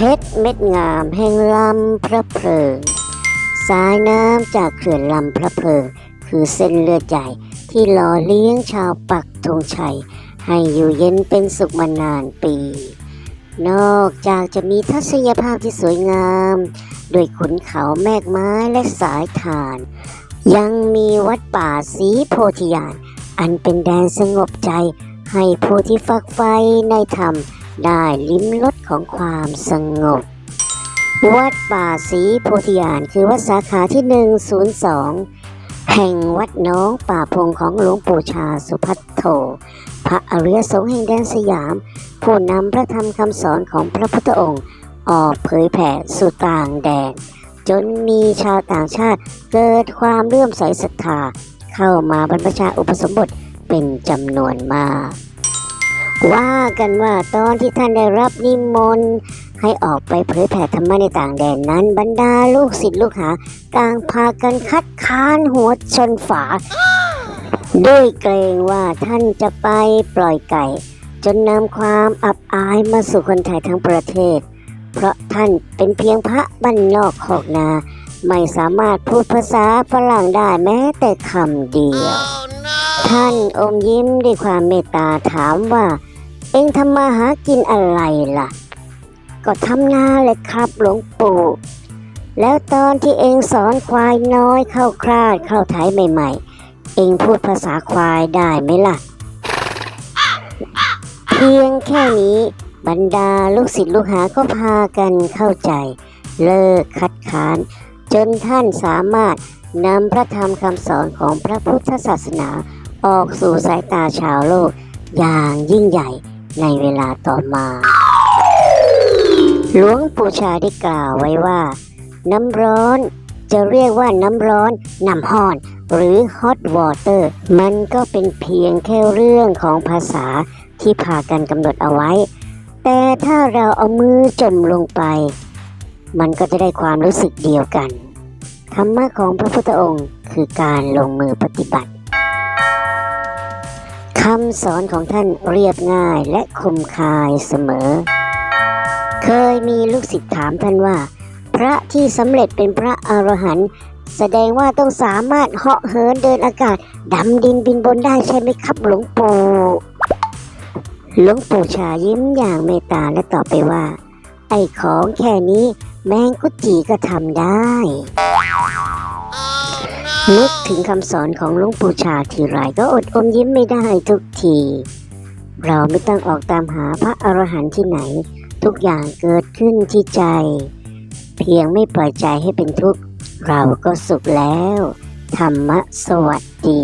เพชรเม็ดงามแห่งลำพระเพลิง สายน้ำจากเขื่อนลำพระเพลิง คือเส้นเลือดใหญ่ที่หล่อเลี้ยงชาวปักธงชัย ให้อยู่เย็นเป็นสุขมานานปี นอกจากจะมีทัศนียภาพที่สวยงามด้วยขุนเขาแมกไม้และสายทาน ยังมีวัดป่าสีโพธิญาณอันเป็นแดนสงบใจให้ผู้ที่ฝักใฝ่ในธรรม ได้ลิ้มรสของความสงบ วัดป่าศรีโพธิญาณคือวัดสาขาที่ 102 แห่งวัดน้องป่าพงของหลวงปู่ชาสุพัทโธพระอริยสงฆ์แห่งแดนสยาม ผู้นำพระธรรมคำสอนของพระพุทธองค์ออกเผยแผ่สู่ต่างแดน จนมีชาวต่างชาติเกิดความเลื่อมใสศรัทธา เข้ามาบรรพชาอุปสมบทเป็นจำนวนมาก ว่ากันว่าตอนที่ท่านได้รับนิมนต์ให้ออกไปเผยแผ่ธรรมะในต่างแดนนั้น บรรดาลูกศิษย์ลูกหาต่างพากันคัดค้านหัวชนฝา ด้วยเกรงว่าท่านจะไปปล่อยไก่ จนนำความอับอายมาสู่คนไทยทั้งประเทศ เพราะท่านเป็นเพียงพระบ้านอกขอกนา ไม่สามารถพูดภาษาฝรั่งได้แม้แต่คำเดียว ท่านอมยิ้มด้วยความเมตตาถามว่า เอ็งทำมาหากินอะไรล่ะ ก็ทำนาเลยครับหลวงปู่แล้วตอนที่เอ็งสอนควายน้อยเข้าคลาดเข้าไถใหม่ ๆ เอ็งพูดภาษาควายได้ไหมล่ะ เพียงแค่นี้บรรดาลูกศิษย์ลูกหาก็พากันเข้าใจ เลิกคัดค้าน จนท่านสามารถนำพระธรรมคำสอนของพระพุทธศาสนาออกสู่สายตาชาวโลกอย่างยิ่งใหญ่ในเวลาต่อมา หลวงปู่ชาได้กล่าวไว้ว่า น้ำร้อนจะเรียกว่าน้ำร้อนน้ำห้อน หรือ hot water มันก็เป็นเพียงแค่เรื่องของภาษาที่พากันกำหนดเอาไว้ แต่ถ้าเราเอามือจมลงไป มันก็จะได้ความรู้สึกเดียวกัน ธรรมะของพระพุทธองค์คือการลงมือปฏิบัติคำสอนของท่านเรียบง่ายและคมคายเสมอ เคยมีลูกศิษย์ถามท่านว่า พระที่สำเร็จเป็นพระอรหันต์แสดงว่าต้องสามารถเหาะเหินเดินอากาศดำดินบินบนได้ใช่ไหมครับหลวงปู่หลวงปู่ชายิ้มอย่างเมตตาและตอบไปว่า ไอ้ของแค่นี้แมงกุจีก็ทำได้ นึกถึงคำสอนของหลวงปู่ชาทีไรก็อดอมยิ้มไม่ได้ทุกที เราไม่ต้องออกตามหาพระอรหันต์ที่ไหน ทุกอย่างเกิดขึ้นที่ใจ เพียงไม่ปล่อยใจให้เป็นทุกข์ เราก็สุขแล้ว ธรรมะสวัสดี